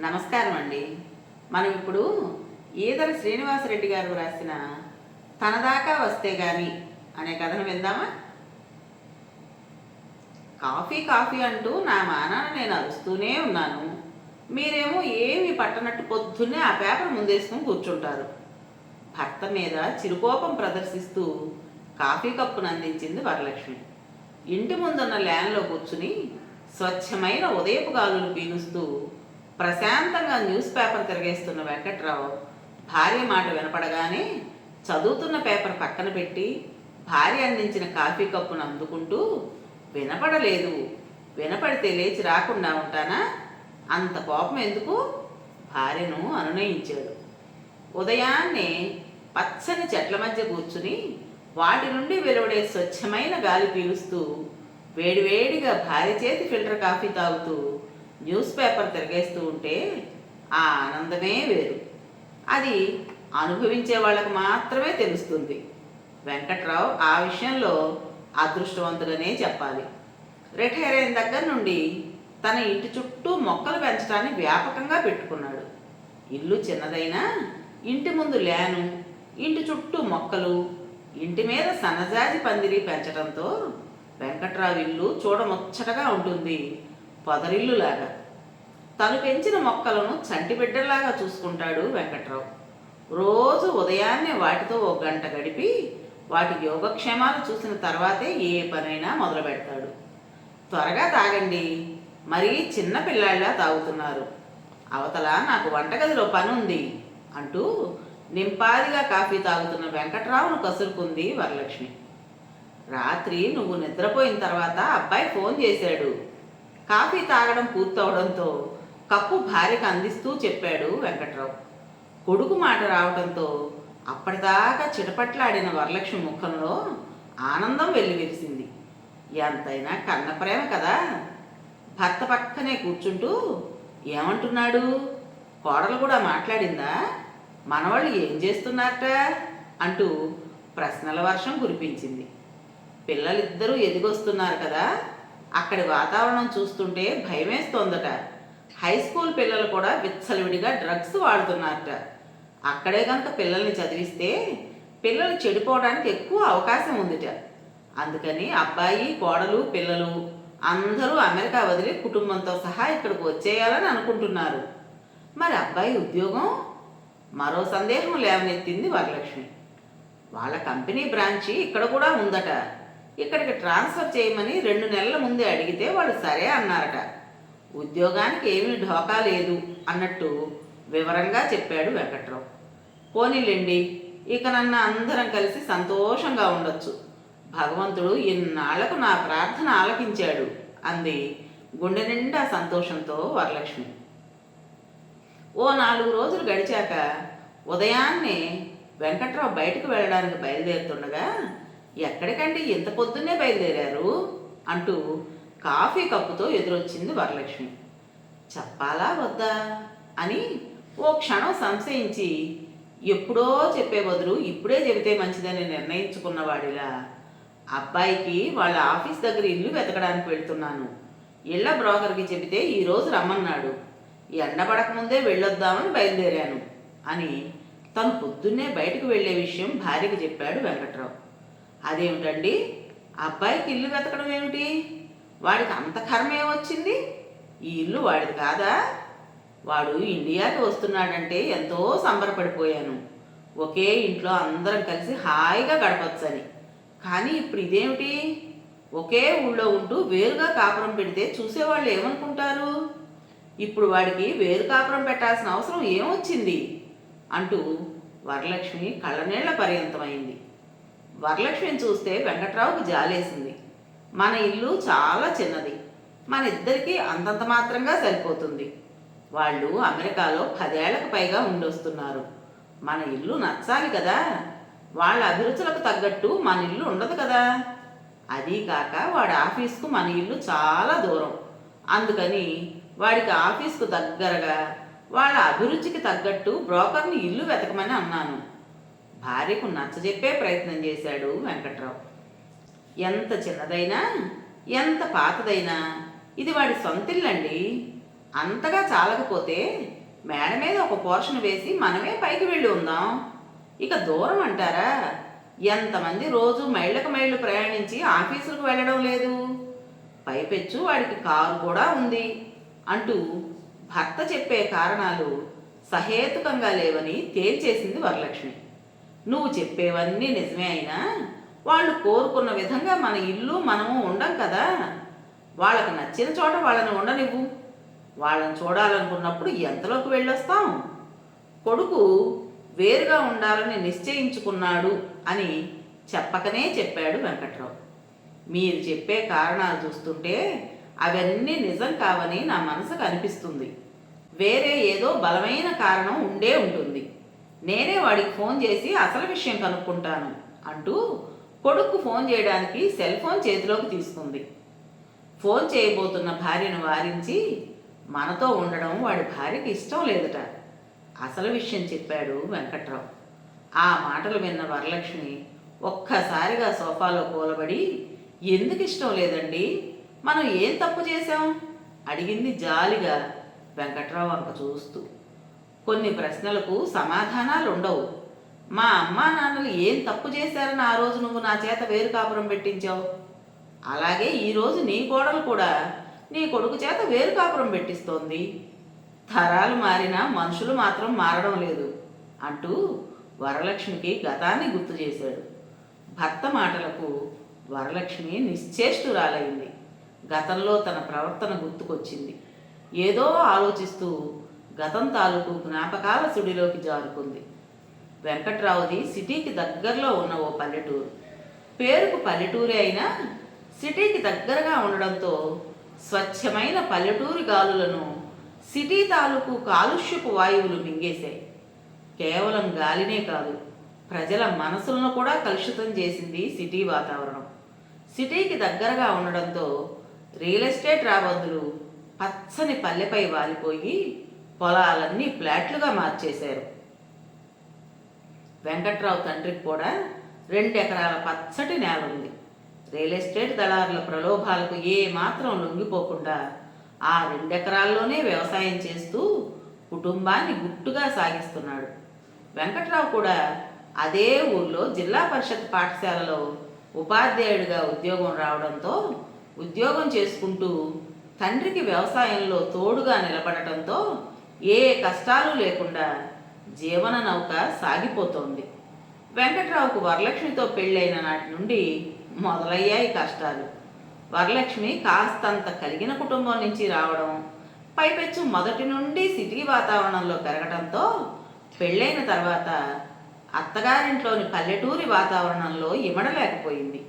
నమస్కారం అండి మనం ఇప్పుడు ఈదర శ్రీనివాసరెడ్డి గారు రాసిన తన దాకా వస్తే గాని అనే కథను విందామా? కాఫీ కాఫీ అంటూ నా మానాన నేను అరుస్తూనే ఉన్నాను. మీరేమో ఏమి పట్టనట్టు పొద్దున్నే ఆ పేపర్ ముందేసుకుని కూర్చుంటారు. భర్త మీద చిరుకోపం ప్రదర్శిస్తూ కాఫీ కప్పును అందించింది వరలక్ష్మి. ఇంటి ముందున్న ల్యాన్లో కూర్చుని స్వచ్ఛమైన ఉదయపు గాలులు పీలుస్తూ ప్రశాంతంగా న్యూస్ పేపర్ తిరగేస్తున్న వెంకట్రావు భార్య మాట వినపడగానే చదువుతున్న పేపర్ పక్కన పెట్టి భార్య అందించిన కాఫీ కప్పును అందుకుంటూ వినపడలేదు. వినపడితే లేచి రాకుండా ఉంటానా? అంత కోపం ఎందుకు? భార్యను అనునయించాడు. ఉదయాన్నే పచ్చని చెట్ల మధ్య కూర్చుని వాటి నుండి వెలువడే స్వచ్ఛమైన గాలి పీలుస్తూ వేడివేడిగా భార్య చేతి ఫిల్టర్ కాఫీ తాగుతూ న్యూస్ పేపర్ తిరగేస్తూ ఉంటే ఆ ఆనందమే వేరు. అది అనుభవించే వాళ్ళకు మాత్రమే తెలుస్తుంది. వెంకట్రావు ఆ విషయంలో అదృష్టవంతుడనే చెప్పాలి. రిటైర్ అయిన దగ్గర నుండి తన ఇంటి చుట్టూ మొక్కలు పెంచడాన్ని వ్యాపకంగా పెట్టుకున్నాడు. ఇల్లు చిన్నదైనా ఇంటి ముందు లేను ఇంటి చుట్టూ మొక్కలు ఇంటి మీద సన్నజాజి పందిరి పెంచడంతో వెంకట్రావు ఇల్లు చూడముచ్చటగా ఉంటుంది. పొదరిల్లులాగా. తను పెంచిన మొక్కలను చంటి బిడ్డలాగా చూసుకుంటాడు వెంకట్రావు. రోజు ఉదయాన్నే వాటితో ఒక గంట గడిపి వాటి యోగక్షేమాలు చూసిన తర్వాతే ఏ పనైనా మొదలు పెడతాడు త్వరగా తాగండి. మరీ చిన్న పిల్లాళ్ళ తాగుతున్నారు. అవతల నాకు వంటగదిలో పని ఉంది అంటూ నింపాదిగా కాఫీ తాగుతున్న వెంకట్రావును కసురుకుంది వరలక్ష్మి. రాత్రి నువ్వు నిద్రపోయిన తర్వాత అబ్బాయి ఫోన్ చేశాడు. కాఫీ తాగడం పూర్తవడంతో కప్పు భార్యకు అందిస్తూ చెప్పాడు వెంకట్రావు. కొడుకు మాట రావడంతో అప్పటిదాకా చిటపట్లాడిన వరలక్ష్మి ముఖంలో ఆనందం వెల్లివిరిసింది. ఎంతైనా కన్న ప్రేమ కదా. భర్త పక్కనే కూర్చుంటూ ఏమంటున్నాడు? కోడలు కూడా మాట్లాడిందా? మనవాళ్ళు ఏం చేస్తున్నారట? అంటూ ప్రశ్నల వర్షం కురిపించింది. పిల్లలిద్దరూ ఎదిగొస్తున్నారు కదా. అక్కడి వాతావరణం చూస్తుంటే భయమేస్తోందట. హై స్కూల్ పిల్లలు కూడా విచ్చలవిడిగా డ్రగ్స్ వాడుతున్నారట. అక్కడే కనుక పిల్లల్ని చదివిస్తే పిల్లలు చెడిపోవడానికి ఎక్కువ అవకాశం ఉందిట. అందుకని అబ్బాయి కోడలు పిల్లలు అందరూ అమెరికా వదిలి కుటుంబంతో సహా ఇక్కడికి వచ్చేయాలని అనుకుంటున్నారు. మరి అబ్బాయి ఉద్యోగం? మరో సందేహం లేవనెత్తింది వరలక్ష్మి. వాళ్ళ కంపెనీ బ్రాంచి ఇక్కడ కూడా ఉందట. ఇక్కడికి ట్రాన్స్ఫర్ చేయమని రెండు నెలల ముందే అడిగితే వాళ్ళు సరే అన్నారట. ఉద్యోగానికి ఏమీ ఢోకా లేదు అన్నట్టు వివరంగా చెప్పాడు వెంకట్రావు. పోనీలేండి ఇక నన్ను అందరం కలిసి సంతోషంగా ఉండొచ్చు. భగవంతుడు ఇన్నాళ్ళకు నా ప్రార్థన ఆలకించాడు అంది గుండె నిండా సంతోషంతో వరలక్ష్మి. ఓ నాలుగు రోజులు గడిచాక ఉదయాన్నే వెంకట్రావు బయటకు వెళ్ళడానికి బయలుదేరుతుండగా ఎక్కడికంటే ఇంత పొద్దున్నే బయలుదేరారు? అంటూ కాఫీ కప్పుతో ఎదురొచ్చింది వరలక్ష్మి. చెప్పాలా వద్దా? అని ఓ క్షణం సంశయించి ఎప్పుడో చెప్పే బదులు ఇప్పుడే చెబితే మంచిదని నిర్ణయించుకున్నవాడిలా అబ్బాయికి వాళ్ళ ఆఫీస్ దగ్గర ఇల్లు వెతకడానికి వెళ్తున్నాను. ఇళ్ళ బ్రోకర్కి చెబితే ఈరోజు రమ్మన్నాడు. ఎండపడకముందే వెళ్ళొద్దామని బయలుదేరాను. అని తను పొద్దున్నే బయటకు వెళ్ళే విషయం భార్యకి చెప్పాడు వెంకట్రావు. అదేమిటండి? అబ్బాయికి ఇల్లు వెతకడం ఏమిటి? వాడికి అంత కర్మ ఏమొచ్చింది? ఈ ఇల్లు వాడిది కాదా? వాడు ఇండియాకి వస్తున్నాడంటే ఎంతో సంబరపడిపోయాను. ఒకే ఇంట్లో అందరం కలిసి హాయిగా గడపచ్చని. కానీ ఇప్పుడు ఇదేమిటి? ఒకే ఊళ్ళో ఉంటూ వేరుగా కాపురం పెడితే చూసేవాళ్ళు ఏమనుకుంటారు? ఇప్పుడు వాడికి వేరు కాపురం పెట్టాల్సిన అవసరం ఏమొచ్చింది? అంటూ వరలక్ష్మి కళ్ళనీళ్ళ పర్యంతమైంది. వరలక్ష్మిని చూస్తే వెంకట్రావుకి జాలేసింది. మన ఇల్లు చాలా చిన్నది. మన ఇద్దరికీ అంతంత మాత్రంగా సరిపోతుంది. వాళ్ళు అమెరికాలో పదేళ్ళకు పైగా ఉండొస్తున్నారు. మన ఇల్లు నచ్చాలి కదా. వాళ్ళ అభిరుచులకు తగ్గట్టు మన ఇల్లు ఉండదు కదా. అదీ కాక వాడి ఆఫీస్కు మన ఇల్లు చాలా దూరం. అందుకని వాడికి ఆఫీస్కు దగ్గరగా వాళ్ళ అభిరుచికి తగ్గట్టు బ్రోకర్ని ఇల్లు వెతకమని అన్నాను. భార్యకు నచ్చజెప్పే ప్రయత్నం చేశాడు వెంకట్రావు. ఎంత చిన్నదైనా ఎంత పాతదైనా ఇది వాడి సొంతిల్లండి అంతగా చాలకపోతే మేడ మీద ఒక పోర్షన్ వేసి మనమే పైకి వెళ్ళి ఉందాం. ఇక దూరం అంటారా? ఎంతమంది రోజు మైళ్ళకు మైళ్ళు ప్రయాణించి ఆఫీసులకు వెళ్ళడం లేదు. పైపెచ్చు వాడికి కారు కూడా ఉంది అంటూ భర్త చెప్పే కారణాలు సహేతుకంగా లేవని తేల్చేసింది వరలక్ష్మి. నువ్వు చెప్పేవన్నీ నిజమే అయినా వాళ్ళు కోరుకున్న విధంగా మన ఇల్లు మనము ఉండం కదా. వాళ్ళకు నచ్చిన చోట వాళ్ళని ఉండనివ్వు. వాళ్ళని చూడాలనుకున్నప్పుడు ఎంతలోకి వెళ్ళొస్తాం? కొడుకు వేరుగా ఉండాలని నిశ్చయించుకున్నాడు అని చెప్పకనే చెప్పాడు వెంకట్రావు. మీరు చెప్పే కారణాలు చూస్తుంటే అవన్నీ నిజం కావని నా మనసుకు అనిపిస్తుంది. వేరే ఏదో బలమైన కారణం ఉండే ఉంటుంది. నేనే వాడికి ఫోన్ చేసి అసలు విషయం కనుక్కుంటాను అంటూ కొడుకు ఫోన్ చేయడానికి సెల్ ఫోన్ చేతిలోకి తీసుకుంది. ఫోన్ చేయబోతున్న భార్యను వారించి మనతో ఉండడం వాడి భార్యకి ఇష్టం లేదట. అసలు విషయం చెప్పాడు వెంకట్రావు. ఆ మాటలు విన్న వరలక్ష్మి ఒక్కసారిగా సోఫాలో కూలబడి ఎందుకు ఇష్టం లేదండి? మనం ఏం తప్పు చేశాం? అడిగింది జాలిగా వెంకట్రావు అంక చూస్తూ. కొన్ని ప్రశ్నలకు సమాధానాలు ఉండవు మా అమ్మా నాన్నలు ఏం తప్పు చేశారని ఆ రోజు నువ్వు నా చేత వేరు కాపురం పెట్టించావు? అలాగే ఈరోజు నీ కోడలు కూడా నీ కొడుకు చేత వేరు కాపురం పెట్టిస్తోంది. తరాలు మారినా మనుషులు మాత్రం మారడం లేదు అంటూ వరలక్ష్మికి గతాన్ని గుర్తు చేశాడు. భర్త మాటలకు వరలక్ష్మి నిశ్చేష్టురాలైంది. గతంలో తన ప్రవర్తన గుర్తుకొచ్చింది. ఏదో ఆలోచిస్తూ గతం తాలూకు జ్ఞాపకాల సుడిలోకి జారుకుంది. వెంకట్రావుది సిటీకి దగ్గరలో ఉన్న ఓ పల్లెటూరు. పేరుకు పల్లెటూరే అయినా సిటీకి దగ్గరగా ఉండడంతో స్వచ్ఛమైన పల్లెటూరి గాలులను సిటీ తాలూకు కాలుష్యపు వాయువులు మింగేశాయి. కేవలం గాలినే కాదు ప్రజల మనసులను కూడా కలుషితం చేసింది సిటీ వాతావరణం. సిటీకి దగ్గరగా ఉండడంతో రియల్ ఎస్టేట్ రాబందులు పచ్చని పల్లెపై వాలిపోయి పొలాలన్నీ ఫ్లాట్లుగా మార్చేశారు. వెంకట్రావు తండ్రికి కూడా రెండు ఎకరాల పచ్చటి నేల ఉంది రియల్ ఎస్టేట్ దళారుల ప్రలోభాలకు ఏ మాత్రం లొంగిపోకుండా ఆ రెండెకరాల్లోనే వ్యవసాయం చేస్తూ కుటుంబాన్ని గుట్టుగా సాగిస్తున్నాడు. వెంకట్రావు కూడా అదే ఊర్లో జిల్లా పరిషత్ పాఠశాలలో ఉపాధ్యాయుడిగా ఉద్యోగం రావడంతో ఉద్యోగం చేసుకుంటూ తండ్రికి వ్యవసాయంలో తోడుగా నిలబడటంతో ఏ కష్టాలు లేకుండా జీవన నౌక సాగిపోతోంది. వెంకట్రావుకు వరలక్ష్మితో పెళ్ళైన నాటి నుండి మొదలయ్యాయి కష్టాలు. వరలక్ష్మి కాస్తంత కలిగిన కుటుంబం నుంచి రావడం పైపెచ్చు మొదటి నుండి సిటీ వాతావరణంలో పెరగడంతో పెళ్ళైన తర్వాత అత్తగారింట్లోని పల్లెటూరి వాతావరణంలో ఇమడలేకపోయింది.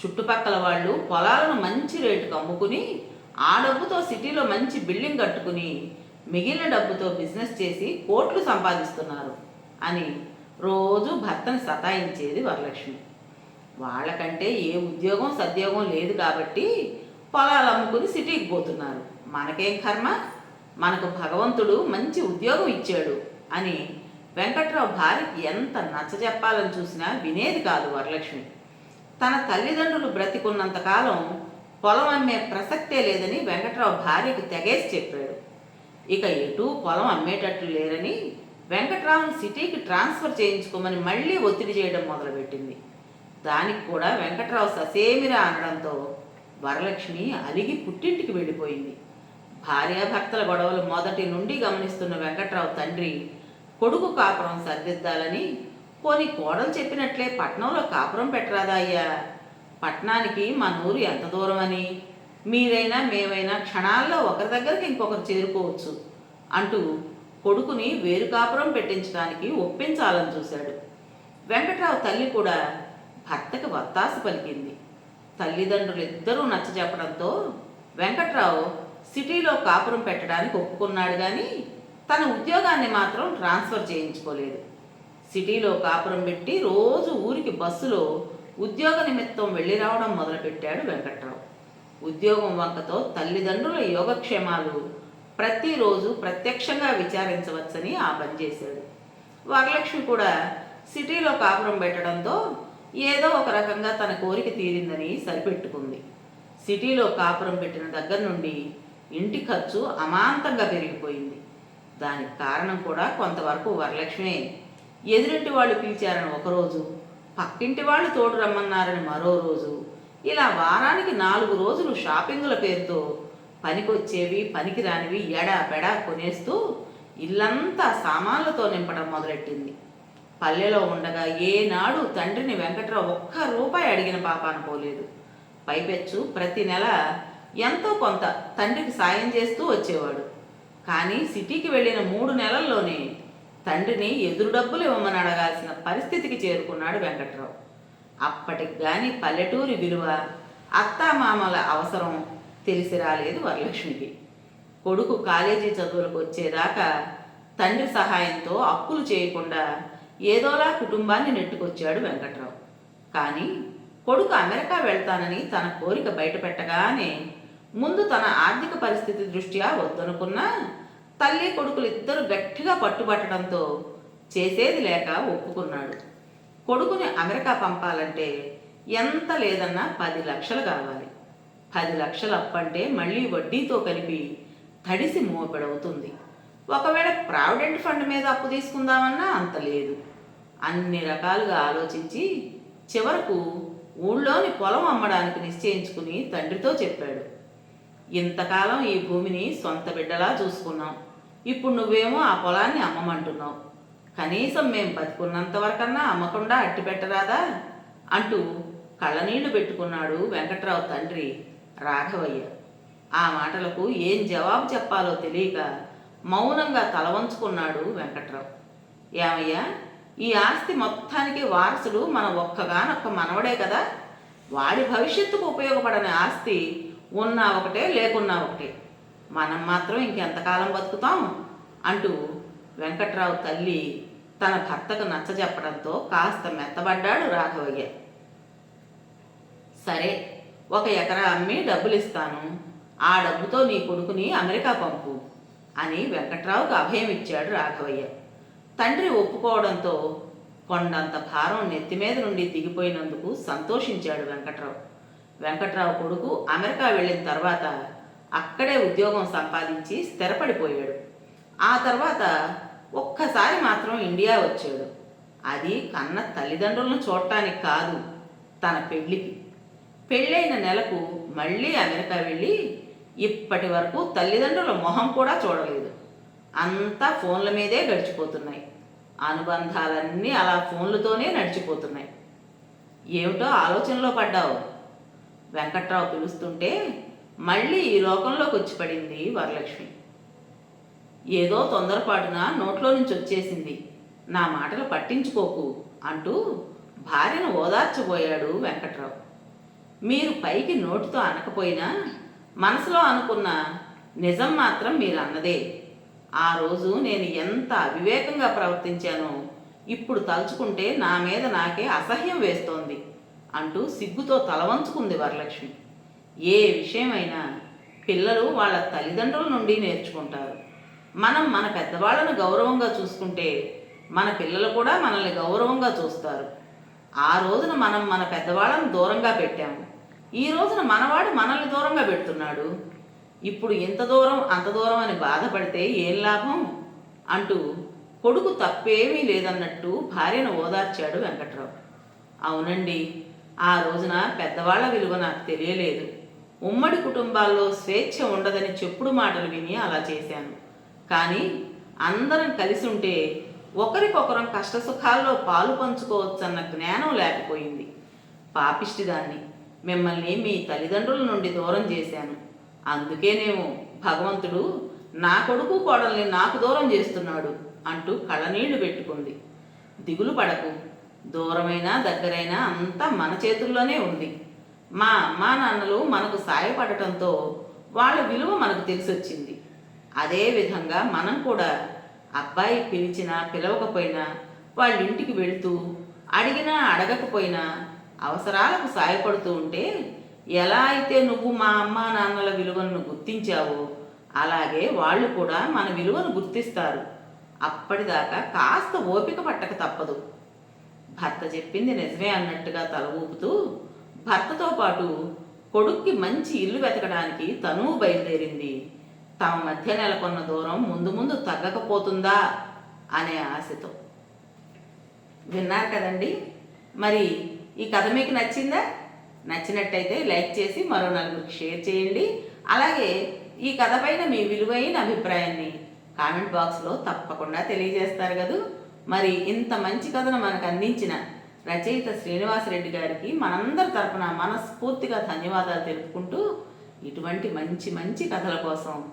చుట్టుపక్కల వాళ్ళు పొలాలను మంచి రేటుకు అమ్ముకుని ఆ డబ్బుతో సిటీలో మంచి బిల్డింగ్ కట్టుకుని మిగిలిన డబ్బుతో బిజినెస్ చేసి కోట్లు సంపాదిస్తున్నారు అని రోజు భర్తను సతాయించేది వరలక్ష్మి. వాళ్ళకంటే ఏ ఉద్యోగం సద్యోగం లేదు కాబట్టి పొలాలు అమ్ముకుని సిటీకి పోతున్నారు. మనకేం కర్మ? మనకు భగవంతుడు మంచి ఉద్యోగం ఇచ్చాడు అని వెంకట్రావు భార్యకి ఎంత నచ్చజెప్పాలని చూసినా వినేది కాదు వరలక్ష్మి. తన తల్లిదండ్రులు బ్రతికున్నంతకాలం పొలం అమ్మే ప్రసక్తే లేదని వెంకట్రావు భార్యకు తెగేసి చెప్పాడు. ఇక ఎటు పొలం అమ్మేటట్లు లేరని వెంకట్రావుని సిటీకి ట్రాన్స్ఫర్ చేయించుకోమని మళ్ళీ ఒత్తిడి చేయడం మొదలుపెట్టింది. దానికి కూడా వెంకట్రావు ససేమిరా అనడంతో వరలక్ష్మి అలిగి పుట్టింటికి వెళ్ళిపోయింది. భార్యాభర్తల గొడవలు మొదటి నుండి గమనిస్తున్న వెంకట్రావు తండ్రి కొడుకు కాపురం సర్దిద్దాలని పోని కోడలు చెప్పినట్లే పట్నంలో కాపురం పెట్టరాదా అయ్యా పట్నానికి మా ఊరు ఎంత దూరం అని మీరైనా మేమైనా క్షణాల్లో ఒకరి దగ్గరికి ఇంకొకరు చేరుకోవచ్చు అంటూ కొడుకుని వేరు కాపురం పెట్టించడానికి ఒప్పించాలని చూశాడు. వెంకట్రావు తల్లి కూడా భర్తకి వత్తాసు పలికింది. తల్లిదండ్రులు ఇద్దరూ నచ్చ చెప్పడంతో వెంకట్రావు సిటీలో కాపురం పెట్టడానికి ఒప్పుకున్నాడు కానీ తన ఉద్యోగాన్ని మాత్రం ట్రాన్స్ఫర్ చేయించుకోలేదు. సిటీలో కాపురం పెట్టి రోజు ఊరికి బస్సులో ఉద్యోగ నిమిత్తం వెళ్ళి రావడం మొదలుపెట్టాడు వెంకట్రావు. ఉద్యోగం వంకతో తల్లిదండ్రుల యోగక్షేమాలు ప్రతిరోజు ప్రత్యక్షంగా విచారించవచ్చని ఆ పని చేశాడు. వరలక్ష్మి కూడా సిటీలో కాపురం పెట్టడంతో ఏదో ఒక రకంగా తన కోరిక తీరిందని సరిపెట్టుకుంది. సిటీలో కాపురం పెట్టిన దగ్గర నుండి ఇంటి ఖర్చు అమాంతంగా పెరిగిపోయింది. దానికి కారణం కూడా కొంతవరకు వరలక్ష్మే. ఎదురింటి వాళ్ళు పిలిచారని ఒకరోజు పక్కింటి వాళ్ళు తోడు రమ్మన్నారని మరో రోజు ఇలా వారానికి నాలుగు రోజులు షాపింగుల పేరుతో పనికొచ్చేవి పనికిరానివి ఎడా పెడా కొనేస్తూ ఇల్లంతా సామాన్లతో నింపడం మొదలెట్టింది. పల్లెలో ఉండగా ఏనాడు తండ్రిని వెంకట్రావు ఒక్క రూపాయి అడిగిన పాపాన పోలేదు. పైపెచ్చు ప్రతి నెల ఎంతో కొంత తండ్రికి సాయం చేస్తూ వచ్చేవాడు. కానీ సిటీకి వెళ్ళిన మూడు నెలల్లోనే తండ్రిని ఎదురు డబ్బులు ఇవ్వమని అడగాల్సిన పరిస్థితికి చేరుకున్నాడు వెంకట్రావు. అప్పటికి గాని పల్లెటూరి విలువ అత్తామామల అవసరం తెలిసి రాలేదు వరలక్ష్మికి. కొడుకు కాలేజీ చదువులకు వచ్చేదాకా తండ్రి సహాయంతో అప్పులు చేయకుండా ఏదోలా కుటుంబాన్ని నెట్టుకొచ్చాడు వెంకట్రావు. కానీ కొడుకు అమెరికా వెళ్తానని తన కోరిక బయటపెట్టగానే ముందు తన ఆర్థిక పరిస్థితి దృష్ట్యా వద్దనుకున్నా తల్లి కొడుకులు ఇద్దరు గట్టిగా పట్టుబట్టడంతో చేసేది లేక ఒప్పుకున్నాడు. కొడుకుని అమెరికా పంపాలంటే ఎంత లేదన్నా పది లక్షలు కావాలి. పది లక్షలు అప్పంటే మళ్ళీ వడ్డీతో కలిపి తడిసి మోపెడవుతుంది. ఒకవేళ ప్రావిడెంట్ ఫండ్ మీద అప్పు తీసుకుందామన్నా అంత లేదు. అన్ని రకాలుగా ఆలోచించి చివరకు ఊళ్ళోని పొలం అమ్మడానికి నిశ్చయించుకుని తండ్రితో చెప్పాడు. ఇంతకాలం ఈ భూమిని సొంత బిడ్డలా చూసుకున్నాం. ఇప్పుడు నువ్వేమో ఆ పొలాన్ని అమ్మమంటున్నావు. కనీసం మేం బతుకున్నంత వరకన్నా అమ్మకుండా అట్టి పెట్టరాదా? అంటూ కళ్ళనీళ్ళు పెట్టుకున్నాడు వెంకట్రావు తండ్రి రాఘవయ్య. ఆ మాటలకు ఏం జవాబు చెప్పాలో తెలియక మౌనంగా తలవంచుకున్నాడు వెంకట్రావు. ఏమయ్యా ఈ ఆస్తి మొత్తానికి వారసుడు మన ఒక్కగానొక్క మనవడే కదా? వాడి భవిష్యత్తుకు ఉపయోగపడని ఆస్తి ఉన్నా ఒకటే లేకున్నా ఒకటే. మనం మాత్రం ఇంకెంతకాలం బతుకుతాం? అంటూ వెంకట్రావు తల్లి తన భర్తకు నచ్చజెప్పడంతో కాస్త మెత్తబడ్డాడు రాఘవయ్య. సరే ఒక ఎకరా అమ్మి డబ్బులు ఇస్తాను ఆ డబ్బుతో నీ కొడుకుని అమెరికా పంపు అని వెంకట్రావుకు అభయం ఇచ్చాడు రాఘవయ్య. తండ్రి ఒప్పుకోవడంతో కొండంత భారం నెత్తి మీద నుండి దిగిపోయినందుకు సంతోషించాడు వెంకట్రావు. వెంకట్రావు కొడుకు అమెరికా వెళ్ళిన తర్వాత అక్కడే ఉద్యోగం సంపాదించి స్థిరపడిపోయాడు. ఆ తర్వాత ఒక్కసారి మాత్రం ఇండియా వచ్చాడు. అది కన్న తల్లిదండ్రులను చూడటానికి కాదు తన పెళ్ళికి. పెళ్ళైన నెలకు మళ్ళీ అమెరికా వెళ్ళి ఇప్పటి వరకు తల్లిదండ్రుల మొహం కూడా చూడలేదు. అంతా ఫోన్ల మీదే గడిచిపోతున్నాయి. అనుబంధాలన్నీ అలా ఫోన్లతోనే నడిచిపోతున్నాయి. ఏమిటో ఆలోచనలో పడ్డావు? వెంకట్రావు పిలుస్తుంటే మళ్ళీ ఈ లోకంలోకి వచ్చి పడింది వరలక్ష్మి. ఏదో తొందరపాటున నోట్లో నుంచి వచ్చేసింది. నా మాటలు పట్టించుకోకు అంటూ భార్యను ఓదార్చబోయాడు వెంకట్రావు. మీరు పైకి నోటితో అనకపోయినా మనసులో అనుకున్న నిజం మాత్రం మీరు అన్నదే ఆ రోజు నేను ఎంత అవివేకంగా ప్రవర్తించానో ఇప్పుడు తలుచుకుంటే నా మీద నాకే అసహ్యం వేస్తోంది అంటూ సిగ్గుతో తలవంచుకుంది వరలక్ష్మి. ఏ విషయమైనా పిల్లలు వాళ్ళ తల్లిదండ్రుల నుండి నేర్చుకుంటారు. మనం మన పెద్దవాళ్ళను గౌరవంగా చూసుకుంటే మన పిల్లలు కూడా మనల్ని గౌరవంగా చూస్తారు. ఆ రోజున మనం మన పెద్దవాళ్ళను దూరంగా పెట్టాము. ఈ రోజున మనవాడు మనల్ని దూరంగా పెడుతున్నాడు. ఇప్పుడు ఇంత దూరం అంత దూరం అని బాధపడితే ఏం లాభం? అంటూ కొడుకు తప్పేమీ లేదన్నట్టు భార్యను ఓదార్చాడు వెంకట్రావు. అవునండి ఆ రోజున పెద్దవాళ్ళ విలువ నాకు తెలియలేదు. ఉమ్మడి కుటుంబాల్లో స్వేచ్ఛ ఉండదని చెప్పుడు మాటలు విని అలా చేశాను. కానీ అందరం కలిసి ఉంటే ఒకరికొకరం కష్టసుఖాల్లో పాలు పంచుకోవచ్చన్న జ్ఞానం లేకపోయింది. పాపిష్టిదాన్ని మిమ్మల్ని మీ తల్లిదండ్రుల నుండి దూరం చేశాను. అందుకేనేమో భగవంతుడు నా కొడుకు కోడల్ని నాకు దూరం చేస్తున్నాడు అంటూ కళ్ళనీళ్ళు పెట్టుకుంది. దిగులు పడకు. దూరమైనా దగ్గరైనా అంతా మన చేతుల్లోనే ఉంది. మా అమ్మా నాన్నలు మనకు సాయపడటంతో వాళ్ళ విలువ మనకు తెలిసొచ్చింది. అదే విధంగా మనం కూడా అబ్బాయి పిలిచినా పిలవకపోయినా వాళ్ళ ఇంటికి వెళ్తూ అడిగినా అడగకపోయినా అవసరాలకు సాయపడుతూ ఉంటే ఎలా అయితే నువ్వు మా అమ్మ నాన్నల విలువను గుర్తించావో అలాగే వాళ్ళు కూడా మన విలువను గుర్తిస్తారు. అప్పటిదాకా కాస్త ఓపిక పట్టక తప్పదు. భర్త చెప్పింది నిజమే అన్నట్టుగా తల ఊపుతూ భర్తతో పాటు కొడుక్కి మంచి ఇల్లు వెతకడానికి తను బయలుదేరింది. తమ మధ్య నెలకొన్న దూరం ముందు ముందు తగ్గకపోతుందా అనే ఆశతో. విన్నారు కదండి? మరి ఈ కథ మీకు నచ్చిందా? నచ్చినట్టయితే లైక్ చేసి మరో నలుగురికి షేర్ చేయండి. అలాగే ఈ కథ పైన మీ విలువైన అభిప్రాయాన్ని కామెంట్ బాక్స్లో తప్పకుండా తెలియజేస్తారు కదూ. మరి ఇంత మంచి కథను మనకు అందించిన రచయిత శ్రీనివాసరెడ్డి గారికి మనందరి తరఫున మనస్ఫూర్తిగా ధన్యవాదాలు తెలుపుకుంటూ ఇటువంటి మంచి మంచి కథల కోసం